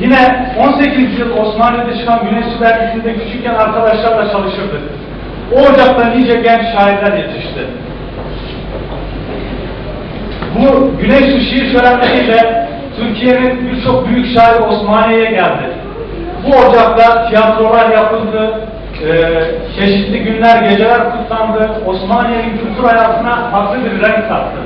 Yine 18 yıl Osmaniye'de çıkan Güneş Su Dergisi'nde küçükken arkadaşlarla çalışırdık. O ocakta nice genç şairler yetişti. Bu Güneş Su şiir şölenleriyle Türkiye'nin birçok büyük şair Osmaniye'ye geldi. Bu ocakta tiyatrolar yapıldı, e, çeşitli günler, geceler kutlandı, Osmaniye'nin kültür hayatına farklı bir renk kattı.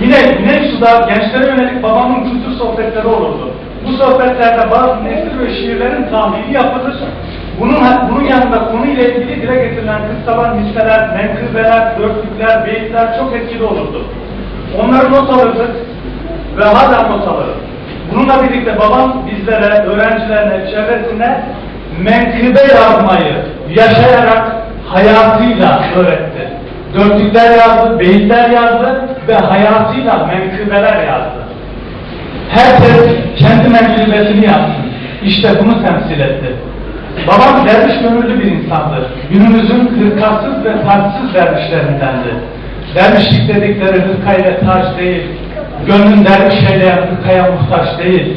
Yine Güneş Su'da gençlere yönelik babamın kültür sohbetleri olurdu. Bu sohbetlerde bazı nesir ve şiirlerin tahlili yapılır. Bunun, bunun yanında konuyla ilgili dile getirilen kıssalar, listeler, menkıbeler, dörtlükler, beyitler çok etkili olurdu. Onları not alırdık ve hala not alırım. Bununla birlikte babam bizlere, öğrencilerine, çevresine menkıbe yazmayı yaşayarak hayatıyla öğretti. Dörtlükler yazdı, beyitler yazdı ve hayatıyla menkıbeler yazdı. Herkes kendi menkıbesini yapsın. İşte bunu temsil etti. Babam derviş gönüllü bir insandır. Günümüzün hırkasız ve taçsız dervişlerindendi. Dervişlik dedikleri hırka ile taç değil, gönlün derviş eyleyen hırkaya muhtaç değil.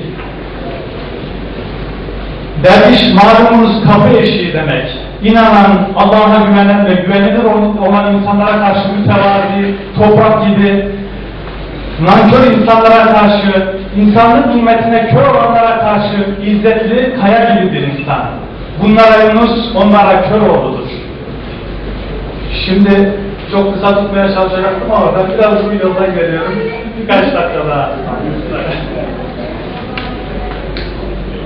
Derviş malumunuz kapı eşiği demek. İnanan, Allah'a güvenen ve güvenilir olan insanlara karşı mütevazi, toprak gibi, nankör insanlara karşı, insanlık nimetine kör olanlara karşı izzetli, kaya gibi bir insan. Bunlara Yunus, onlara kör oğludur. Şimdi çok kısa tutmaya çalışacaktım ama ben biraz bu yoldan geliyorum. Birkaç dakika daha.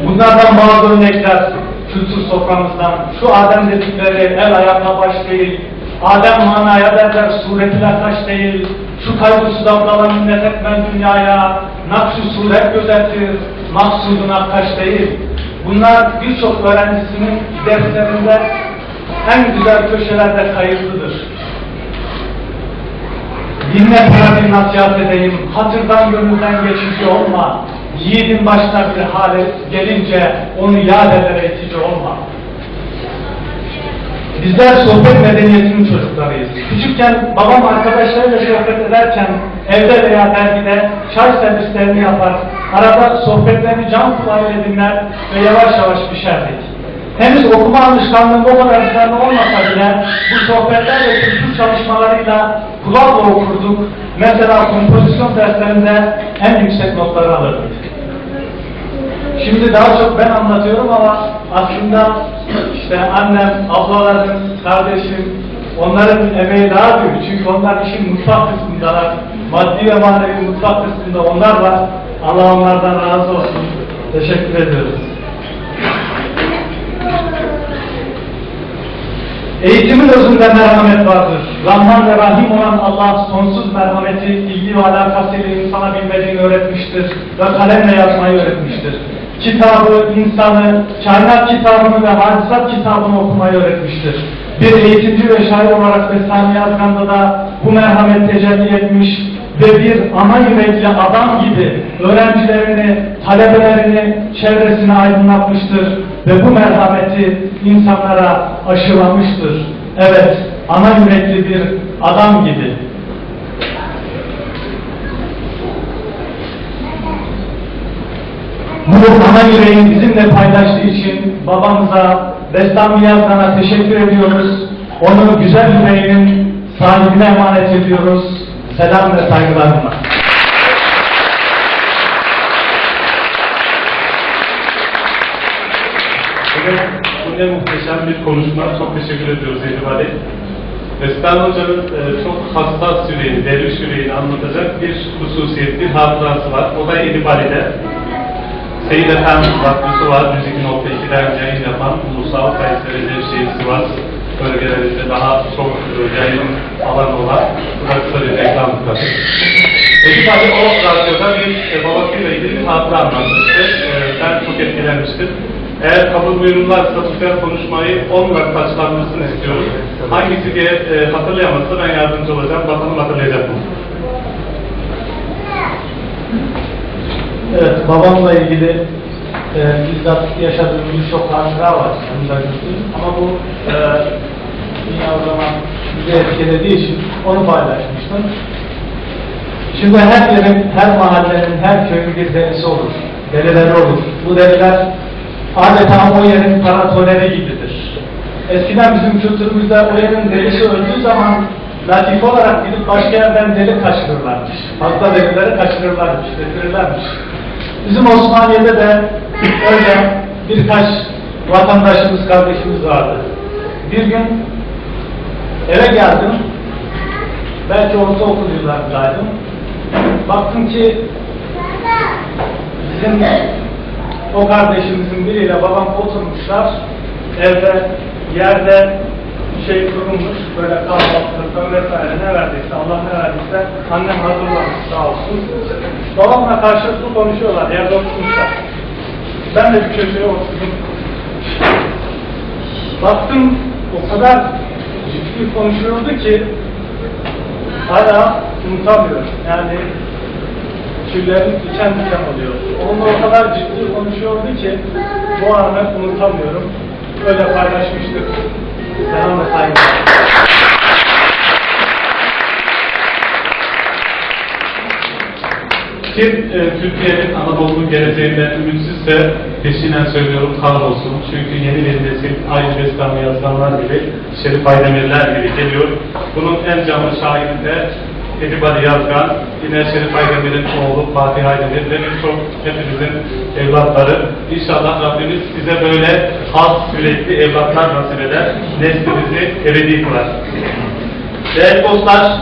Bunlardan bazı örnekler kültür soframızdan. Şu Adem dedikleri el ayakla baş değil. Adem manaya derler suretine taş değil. Şu kaygı sudan minnet etmen dünyaya. Nakşu suret gözetir. Maksuduna taş değil. Bunlar birçok öğrencisinin derslerinde en güzel köşelerde kayıtlıdır. Dinle sana bir nasihat edeyim, hatırdan gönülden geçici olma. Yiğidin başına bir hale gelince onu yad ederek itici olma. Bizler sohbet medeniyetinin çocuklarıyız. Küçükken babam arkadaşlarıyla sohbet ederken evde veya dergide çay servislerini yapar, arada sohbetlerini can kulağıyla dinler ve yavaş yavaş pişerdik. Henüz okuma alışkanlığım o kadar düzenli olmasa bile bu sohbetler ve kültür çalışmalarıyla kulakla okurduk. Mesela kompozisyon derslerinde en yüksek notları alırdık. Şimdi daha çok ben anlatıyorum ama aslında işte annem, ablalarım, kardeşim, onların emeği daha büyük. Çünkü onlar işin mutfak kısmındalar. Maddi ve manevi mutfak kısmında onlar var. Allah onlardan razı olsun. Teşekkür ediyoruz. Eğitimin özünde merhamet vardır. Rahman ve Rahim olan Allah sonsuz merhameti, ilgi ve alakasıyla insana bilmediğini öğretmiştir ve kalemle yazmayı öğretmiştir. Kitabı, insanı, kainat kitabını ve hadisat kitabını okumayı öğretmiştir. Bir eğitimci ve şair olarak Bestami Yazgan'da da bu merhamet tecelli etmiş ve bir ana yürekli adam gibi öğrencilerini, talebelerini, çevresini aydınlatmıştır ve bu merhameti insanlara aşılamıştır. Evet, ana yürekli bir adam gibi. Bu ana yüreğin bizimle paylaştığı için babamıza, Bestami Yazgan'a teşekkür ediyoruz. Onu güzel yüreğinin sahibine emanet ediyoruz. Selam ve saygılarımla. Bugün bu ne muhteşem bir konuşma. Çok teşekkür ediyoruz Elif Ali. Vestan Hoca'nın e, çok hassas yüreğini, derviş yüreğini anlatacak bir hususiyet, bir hatırası var. O da Elif. Seyit Efendi Vakfısı var. 102.2'den yayın yapan Ulusal Kayseri Nevşehir Sivas bölgelerinde daha çok yayın alan olan kısa bir reklam kıtası. Elif Ali o radyoda bir e, babasıyla ilgili bir hatıra anlatmıştı. E, ben çok etkilenmiştim. Eğer kabul buyururlarsa bu konuşmayı 10 dakika açıklanmasını istiyorum. Hangisi diye e, hatırlayamazsa ben yardımcı olacağım. Bakalım hatırlayacak mı? Evet, babamla ilgili e, bizzat yaşadığım birçok hatıra var. Göstereyim. Ama bu e, dünya o zaman bizi etkilediği için onu paylaşmıştım. Şimdi her yerin, her mahallenin, her köyün bir delisi olur. derileri olur. Bu deriler adeta o yerin paratoneri gibidir. Eskiden bizim kültürümüzde o yerin derisi öldüğü zaman latife olarak gidip başka yerden deri kaçırırlarmış. Fazla derileri kaçırırlarmış, getirirlermiş. Bizim Osmaniye'de de öyle birkaç vatandaşımız, kardeşimiz vardı. Bir gün eve geldim, belki ortaokul yıllarındaydım. Baktım ki bizim o kardeşimizin biriyle babam oturmuşlar. Evde, yerde şey kurulmuş, böyle kahvaltı, vesaire ne verdiyse, Allah ne verdiyse annem hazırlamış sağ olsun. Babamla karşılıklı konuşuyorlar, yerde oturmuşlar. Ben de bir köşeye oturdum. Baktım o kadar ciddi konuşuyordu ki hala unutamıyorum. Yani tüylerim diken diken oluyor. Onunla o kadar ciddi konuşuyordu ki bu anı unutamıyorum. Öyle paylaşmıştık. Selam ve. Kim e, Türkiye'nin Anadolu'nun geleceğinden ümitsizse peşinen söylüyorum kahrolsun. Çünkü yeni bir nesil aynı Bestami yazganlar gibi, Şerif Aydemirler gibi geliyor. Bunun en canlı şahidi de Edip Ali Yazgan, yine Şerif Aydemir'in oğlu Fatih Aydemir ve birçok hepimizin evlatları. İnşallah Rabbimiz size böyle az yürekli evlatlar nasip eder. Neslinizi ebedi kılar. Değerli dostlar,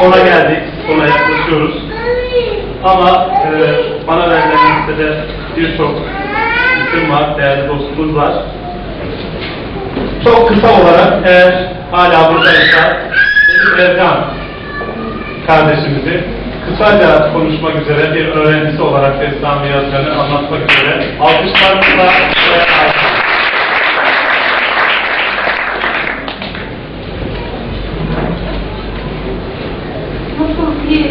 sona geldik, sona yaklaşıyoruz. Ama e, bana verilen listede birçok isim var, değerli dostumuz var. Çok kısa olarak eğer hala buradaysa Ercan kardeşimizi kısaca konuşmak üzere bir öğrencisi olarak İslam yazılarını anlatmak üzere alkışlarımızla ve nasıl bir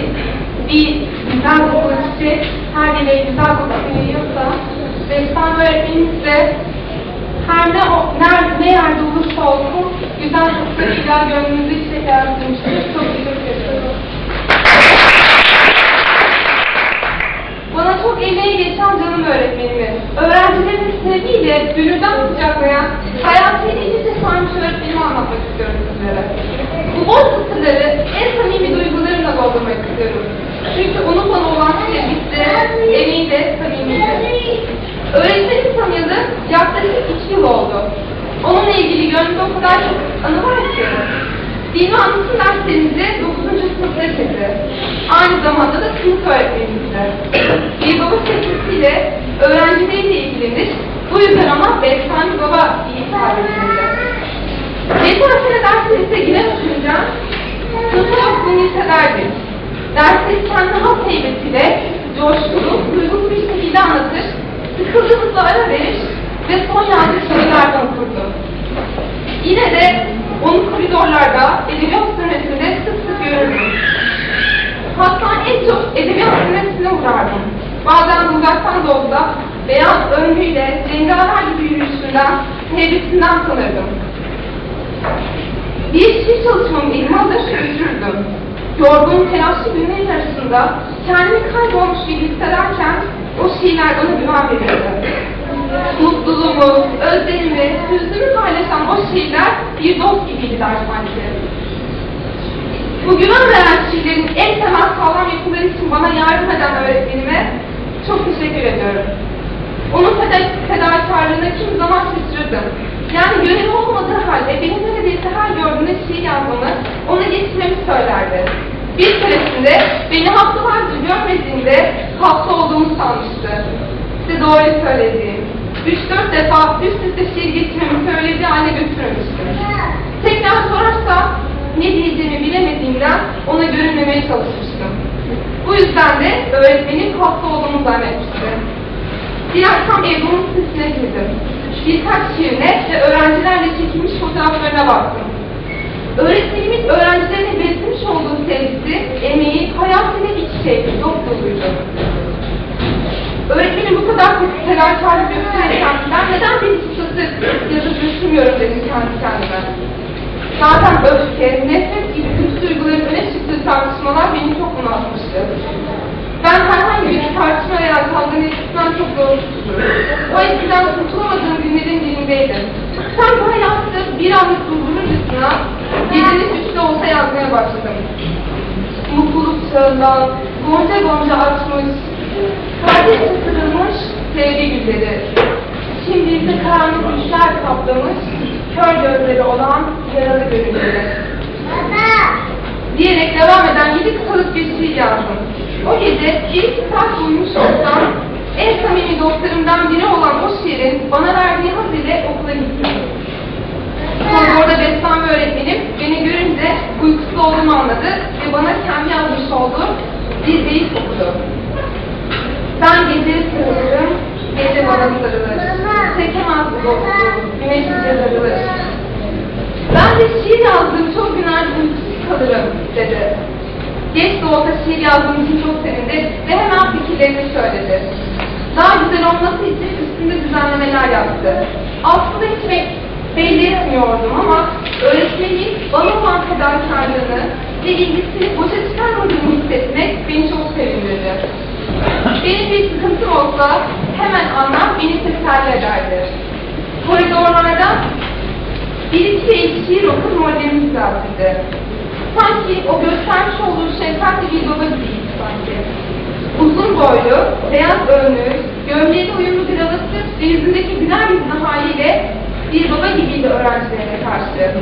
bir güzel kokulu çiçek her dileği güzel kokusunu yiyorsa Ressam öğretmenimiz de her ne, o, ne, ne yerde olursa olsun güzel kokusuyla gönlünüzü çiçek yaratmıştır. Çok teşekkür ederim. Bana çok emeği geçen canım öğretmenimi, sevgiyle gönülden kucaklayan, hayatıyla iç içe sarmış öğretmenimi anlatmak istiyorum sizlere. Bu boş kısırları en samimi duygularımla doldurmak istiyorum. Çünkü onun bana olan sevgisi, emeği de samimiydi. Öğretmenimi tanıyalı yaklaşık iki yıl oldu. Onunla ilgili gönlümde o kadar çok anı var ki. Dini anlatım derslerimizi 9. sınıfta çekti. Aynı zamanda da sınıf öğretmenimizdi. Bir baba sevgisiyle öğrencileriyle ilgilenir. Bu yüzden ona Bestami Baba diye hitap edildi. Geçen sene derslerimize giren uçunca sınıfta yokluğunu hissederdik. Dersleri kendi has heybetiyle coşkulu, duygulu bir şekilde anlatır, sıkıldığımızda ara verir ve son yazdığı sorulardan okurdu. Yine de onu koridorlarda, edebiyat sürmesinde sık sık görürdüm. Hatta en çok edebiyat sürmesine uğrardım. Bazen uzaktan da olsa beyaz önlüğüyle, rengarenk gibi yürüyüşünden, heybetinden tanırdım. Bir şiir çalışmamı elime alır. Yorgun, telaşlı günlerin arasında kendimi kaybolmuş gibi hissederken o şiirler bana güven verirdi. Mutluluğumu, özlemimi, hüznümü paylaşan o şiirler bir dost gibiydiler sanki. Bu güven veren şiirlerin en temel sağlam yapıları için bana yardım eden öğretmenime çok teşekkür ediyorum. Onun feda fedakarlığına kim zaman şaşırırdım. Yani görevi olmadığı halde benim neredeyse her gördüğümde şiir yazmamı, ona getirmemi söylerdi. Bir keresinde beni haftalarca görmediğinde hasta olduğumu sanmıştı. Size doğruyu söylediğim. Üç dört defa üst üste şiir getirmemi söylediği hale götürmemiştim. Tekrar sorarsa ne diyeceğimi bilemediğimden ona görünmemeye çalışmıştım. Bu yüzden de öğretmenin hasta olduğumu zannetmişti. Bir akşam Ebru'nun sitesine girdim. Birkaç şiirine ve öğrencilerle çekilmiş fotoğraflarına baktım. Öğretmenimin öğrencilerine beslemiş olduğu sevgisi, emeği, hayatıyla iç şeydi, yok doluydu. Öğretmenim bu kadar fedakarlık gösterirken ben neden bir kısası yazıp düşünmüyorum dedim kendi kendime. Zaten öfke, nefret gibi kötü duyguların öne çıktığı tartışmalar beni çok bunaltmıştı. Ben herhangi bir çok tutuluyorum. O etkiden kurtulamadığım günlerin birindeydim. Sanki hayatta bir anlık durdururcasına gecenin üçte olsa yazmaya başladım. Mutluluk çağından gonca gonca açmış, kardeşçe sarılmış sevgi gülleri. Şimdi ise karanlık düşler kaplamış, kör gözleri olan yaralı gönülleri. Diyerek devam eden yedi kısalık bir şiir yazdım. O gece bir iki saat uyumuş olsam, en samimi dostlarımdan biri olan o şiirin bana verdiği haz ile okula gittim. Sonra orada Bestami öğretmenim beni görünce uykusuz olduğumu anladı ve bana kendi yazmış olduğu bir beyit okudu. Ben gece sarılırım, gece bana sarılır. Çekemez bu dostluğu, güneş sarılır. Ben de şiir yazdığım çok günlerde uykusuz kalırım dedi. Geç de şiir yazdığım çok sevindi ve hemen fikirlerini söyledi. Daha güzel olması için üstünde düzenlemeler yaptı. Aslında hiç be- belli etmiyordum ama öğretmenin bana olan fedakarlığını ve ilgisini boşa çıkarmadığımı hissetmek beni çok sevindirdi. Benim bir sıkıntım olsa hemen anlar beni teselli ederdi. Koridorlarda bir iki şiir okur moralimi düzeltirdi. Sanki o göstermiş olduğu şefkatli bir baba gibiydi sanki. Uzun boylu, beyaz önlü, gömleğine uyumlu bir havası ve yüzündeki güler yüzlü haliyle bir baba gibiydi öğrencilerine karşı.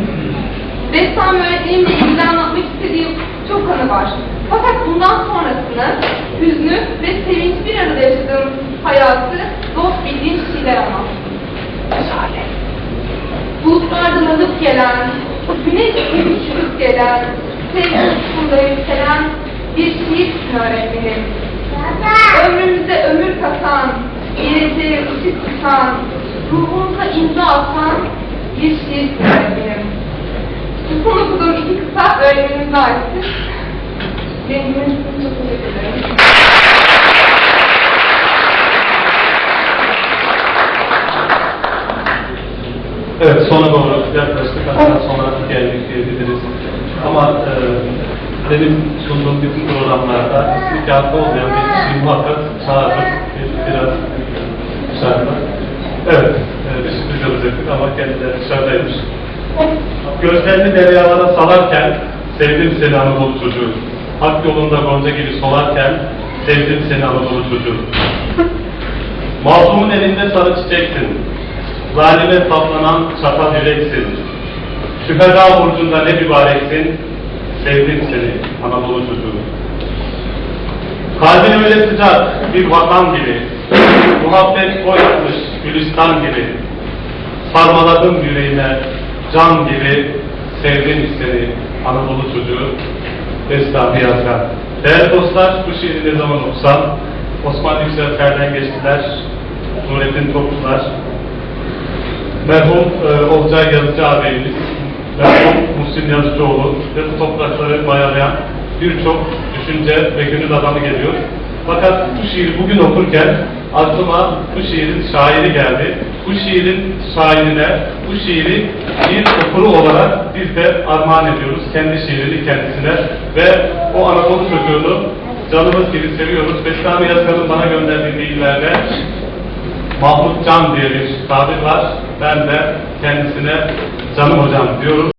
Ressam öğretmenimle ilgili anlatmak istediği çok anı var. Fakat bundan sonrasını, hüznü ve sevinç bir arada yaşadığım hayatı dost bildiğim şiirler anlattım. Bulutlardan alıp gelen, güneş gibi çıkıp gelen, sevgi ufkunda yükselen bir şiirsin öğretmenim. Ömrümüze ömür katan, geleceğe ışık tutan, ruhumuza imza atan bir şiirsin öğretmenim. Bu son okuduğum iki kısa öğretmenimize aittir. Benim için çok teşekkür ederim. Evet, sona doğru yaklaştık. Hatta sona geldik diyebiliriz. Ama e, benim sunduğum bütün programlarda kağıtta olmayan bir muhakkak. Bir, biraz dışarıda. Evet, e, bir sürpriz yapacaktık ama kendileri dışarıdaymış. Gözlerini deryalara salarken sevdim seni Anadolu çocuğu. Hak yolunda gonca gibi solarken sevdim seni Anadolu çocuğu. Mazlumun elinde sarı çiçeksin. Zalime saplanan çapa yüreksin. Şüpheda burcunda ne mübareksin. Sevdim seni Anadolu çocuğu. Kalbin öyle sıcak bir vatan gibi. Muhabbet boyatmış Gülistan gibi. Sarmaladım yüreğime can gibi. Sevdim seni Anadolu çocuğu. Bestami Yazgan. Değerli dostlar, bu şiiri ne zaman okusam, Osman Yüksel Ferden geçtiler, Nurettin Topçular, merhum e, Olcay Yazıcı ağabeyimiz, Muhsin Yazıcıoğlu ve bu toprakları bayalayan birçok düşünce ve gönül adamı geliyor. Fakat bu şiiri bugün okurken aklıma bu şiirin şairi geldi. Bu şiirin şairine, bu şiiri bir okuru olarak biz de armağan ediyoruz. Kendi şiirini kendisine ve o Anadolu çocuğunu canımız gibi seviyoruz. Bestami Yazgan'ın bana gönderdiği bilgilerle Mahmut Can diye bir tabir var. Ben de kendisine canım hocam diyorum.